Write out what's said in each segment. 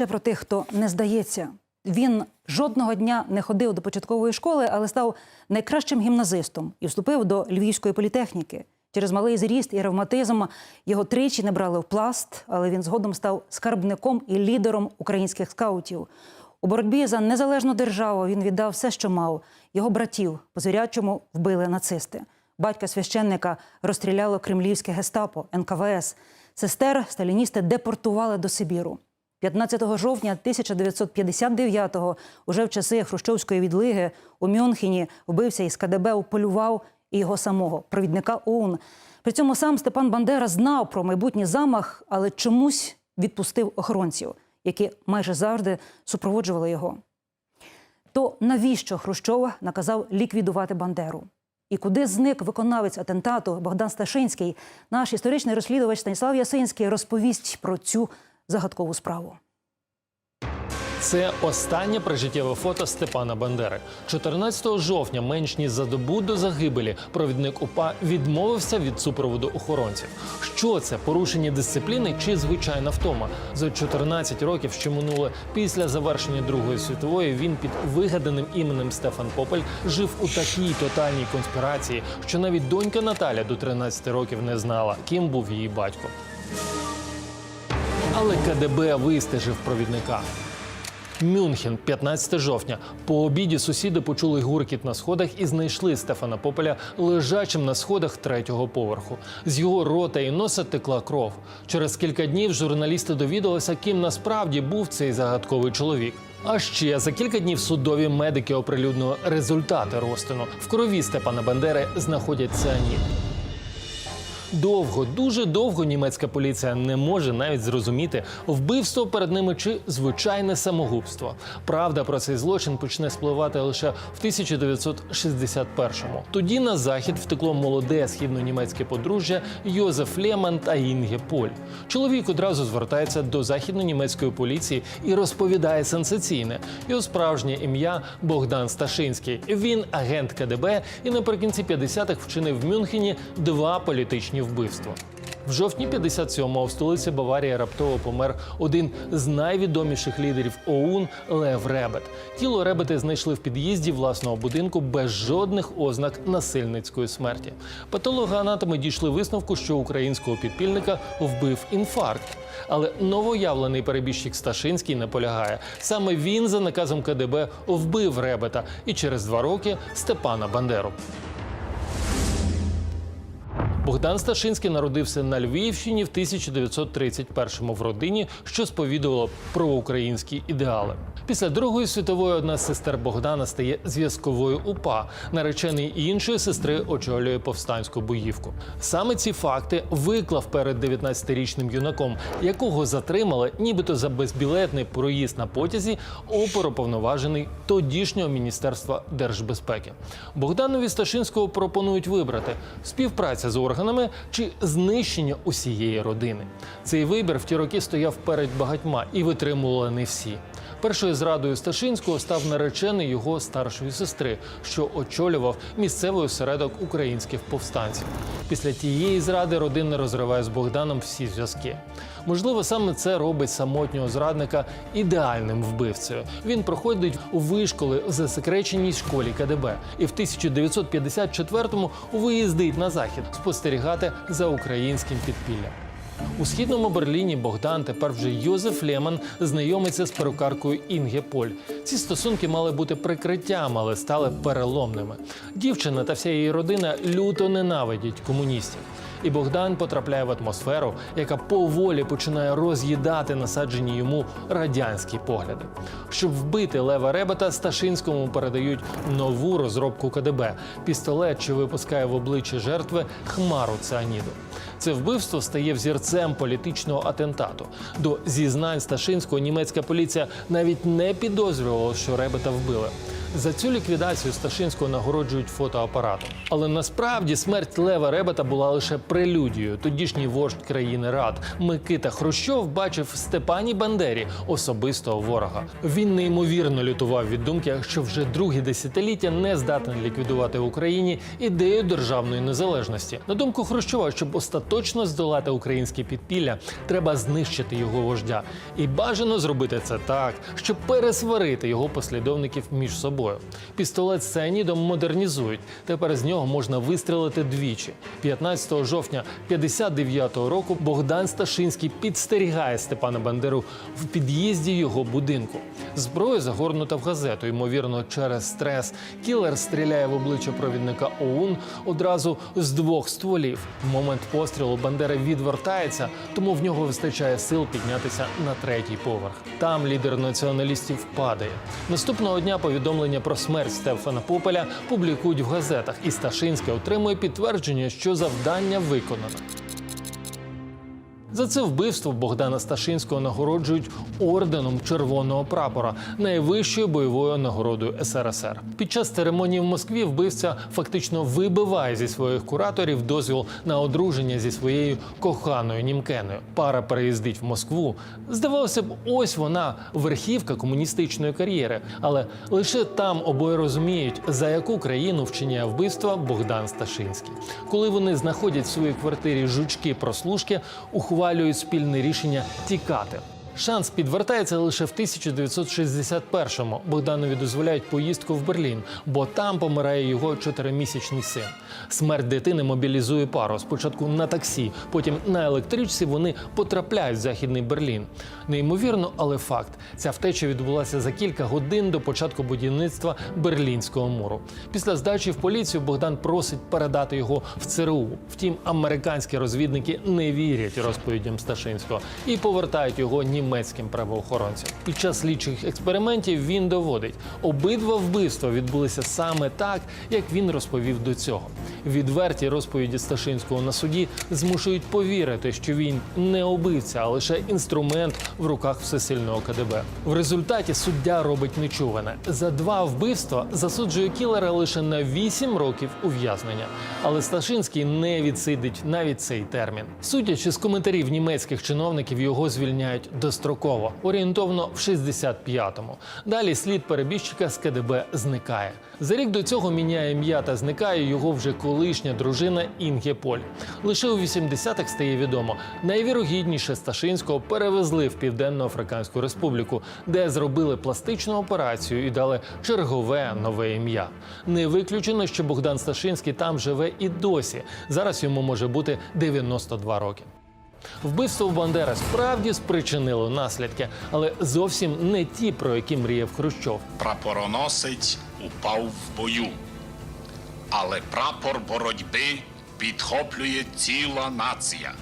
ще про тих, хто не здається. Він жодного дня не ходив до початкової школи, але став найкращим гімназистом і вступив до львівської політехніки. Через малий зріст і ревматизм його тричі не брали в пласт, але він згодом став скарбником і лідером українських скаутів. У боротьбі за незалежну державу він віддав все, що мав. Його братів по звірячому вбили нацисти. Батька священника розстріляло кремлівське гестапо, НКВС. Сестер сталіністи депортували до Сибіру. 15 жовтня 1959-го, уже в часи хрущовської відлиги, у Мюнхені вбився із КДБ, уполював і його самого, провідника ОУН. При цьому сам Степан Бандера знав про майбутній замах, але чомусь відпустив охоронців, які майже завжди супроводжували його. То навіщо Хрущов наказав ліквідувати Бандеру? І куди зник виконавець атентату Богдан Сташинський? Наш історичний розслідувач Станіслав Ясинський розповість про цю загадкову справу. Це останнє прижиттєве фото Степана Бандери. 14 жовтня, менш ніж за добу до загибелі, провідник УПА відмовився від супроводу охоронців. Що це порушення дисципліни чи звичайна втома? За 14 років, що минуло після завершення Другої світової, він під вигаданим іменем Стефан Попель жив у такій тотальній конспірації, що навіть донька Наталя до 13 років не знала, ким був її батько. Але КДБ вистежив провідника. Мюнхен, 15 жовтня. По обіді сусіди почули гуркіт на сходах і знайшли Стефана Попеля лежачим на сходах третього поверху. З його рота і носа текла кров. Через кілька днів журналісти довідалися, ким насправді був цей загадковий чоловік. А ще за кілька днів судові медики оприлюднили результати розтину. В крові Степана Бандери знаходять ціанід. Довго, дуже довго німецька поліція не може навіть зрозуміти, вбивство перед ними чи звичайне самогубство. Правда про цей злочин почне спливати лише в 1961-му. Тоді на захід втекло молоде східно-німецьке подружжя Йозеф Леман та Інге Поль. Чоловік одразу звертається до західно-німецької поліції і розповідає сенсаційне. Його справжнє ім'я Богдан Сташинський. Він агент КДБ і наприкінці 50-х вчинив в Мюнхені два політичні вбивства. В жовтні 57-го в столиці Баварії раптово помер один з найвідоміших лідерів ОУН Лев Ребет. Тіло Ребети знайшли в під'їзді власного будинку без жодних ознак насильницької смерті. Патологоанатоми дійшли висновку, що українського підпільника вбив інфаркт. Але новоявлений перебіжчик Сташинський наполягає. Саме він за наказом КДБ вбив Ребета і через два роки Степана Бандеру. Богдан Сташинський народився на Львівщині в 1931-му в родині, що сповідувала про українські ідеали. Після Другої світової одна з сестер Богдана стає зв'язковою УПА. Наречений іншої сестри очолює повстанську боївку. Саме ці факти виклав перед 19-річним юнаком, якого затримали, нібито за безбілетний проїзд на потязі, оперуповноважений тодішнього міністерства держбезпеки. Богданові Сташинського пропонують вибрати співпраця з органами чи знищення усієї родини. Цей вибір в ті роки стояв перед багатьма і витримували не всі. Першою зрадою Сташинського став наречений його старшої сестри, що очолював місцевий осередок українських повстанців. Після тієї зради родина розриває з Богданом всі зв'язки. Можливо, саме це робить самотнього зрадника ідеальним вбивцею. Він проходить у вишколи в засекреченій школі КДБ і в 1954-му виїздить на захід спостерігати за українським підпіллям. У східному Берліні Богдан, тепер вже Йозеф Леман, знайомиться з перукаркою Інге Поль. Ці стосунки мали бути прикриттям, але стали переломними. Дівчина та вся її родина люто ненавидять комуністів. І Богдан потрапляє в атмосферу, яка поволі починає роз'їдати насаджені йому радянські погляди. Щоб вбити Лева Ребета, Сташинському передають нову розробку КДБ пістолет, що випускає в обличчя жертви хмару цианіду. Це вбивство стає взірцем політичного атентату. До зізнань Сташинського німецька поліція навіть не підозрювала, що Ребета вбили. За цю ліквідацію Сташинського нагороджують фотоапаратом. Але насправді смерть Лева Ребета була лише прелюдією. Тодішній вождь країни Рад Микита Хрущов бачив Степані Бандері особистого ворога. Він неймовірно лютував від думки, що вже друге десятиліття не здатен ліквідувати в Україні ідею державної незалежності. На думку Хрущова, щоб остаточно здолати українське підпілля, треба знищити його вождя. І бажано зробити це так, щоб пересварити його послідовників між собою. Пістолет з цианідом модернізують. Тепер з нього можна вистрелити двічі. 15 жовтня 59-го року Богдан Сташинський підстерігає Степана Бандеру в під'їзді його будинку. Зброя загорнута в газету. Ймовірно, через стрес кілер стріляє в обличчя провідника ОУН одразу з двох стволів. В момент пострілу Бандера відвертається, тому в нього вистачає сил піднятися на третій поверх. Там лідер націоналістів падає. Наступного дня повідомлення про смерть Стефана Попеля публікують в газетах, і Сташинський отримує підтвердження, що завдання виконано. За це вбивство Богдана Сташинського нагороджують орденом Червоного прапора, найвищою бойовою нагородою СРСР. Під час церемонії в Москві вбивця фактично вибиває зі своїх кураторів дозвіл на одруження зі своєю коханою німкеною. Пара переїздить в Москву. Здавалося б, ось вона верхівка комуністичної кар'єри, але лише там обоє розуміють, за яку країну вчиняє вбивство Богдан Сташинський. Коли вони знаходять в своїй квартирі жучки прослушки, ухвалюють спільне рішення тікати. Шанс підвертається лише в 1961-му. Богданові дозволяють поїздку в Берлін, бо там помирає його чотиримісячний син. Смерть дитини мобілізує пару. Спочатку на таксі, потім на електричці вони потрапляють в західний Берлін. Неймовірно, але факт: ця втеча відбулася за кілька годин до початку будівництва Берлінського муру. Після здачі в поліцію Богдан просить передати його в ЦРУ. Втім, американські розвідники не вірять розповідям Сташинського і повертають його німецьким правоохоронцям. Під час слідчих експериментів він доводить, обидва вбивства відбулися саме так, як він розповів до цього. Відверті розповіді Сташинського на суді змушують повірити, що він не убивця, а лише інструмент в руках всесильного КДБ. В результаті суддя робить нечуване. За два вбивства засуджує кілера лише на 8 років ув'язнення. Але Сташинський не відсидить навіть цей термін. Судячи з коментарів німецьких чиновників, його звільняють достроково, орієнтовно в 65-му. Далі слід перебіжчика з КДБ зникає. За рік до цього міняє ім'я та зникає його вже колишня дружина Інге Поль. Лише у 80-х стає відомо, найвірогідніше Сташинського перевезли в Південно-Африканську Республіку, де зробили пластичну операцію і дали чергове нове ім'я. Не виключено, що Богдан Сташинський там живе і досі. Зараз йому може бути 92 роки. Вбивство Бандери справді спричинило наслідки, але зовсім не ті, про які мріяв Хрущов. Прапороносець упав в бою, але прапор боротьби підхоплює ціла нація.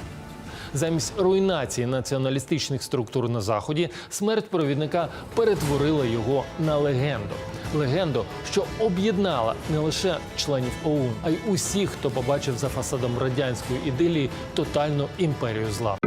Замість руйнації націоналістичних структур на заході смерть провідника перетворила його на легенду. Легенду, що об'єднала не лише членів ОУН, а й усіх, хто побачив за фасадом радянської ідилії тотальну імперію зла.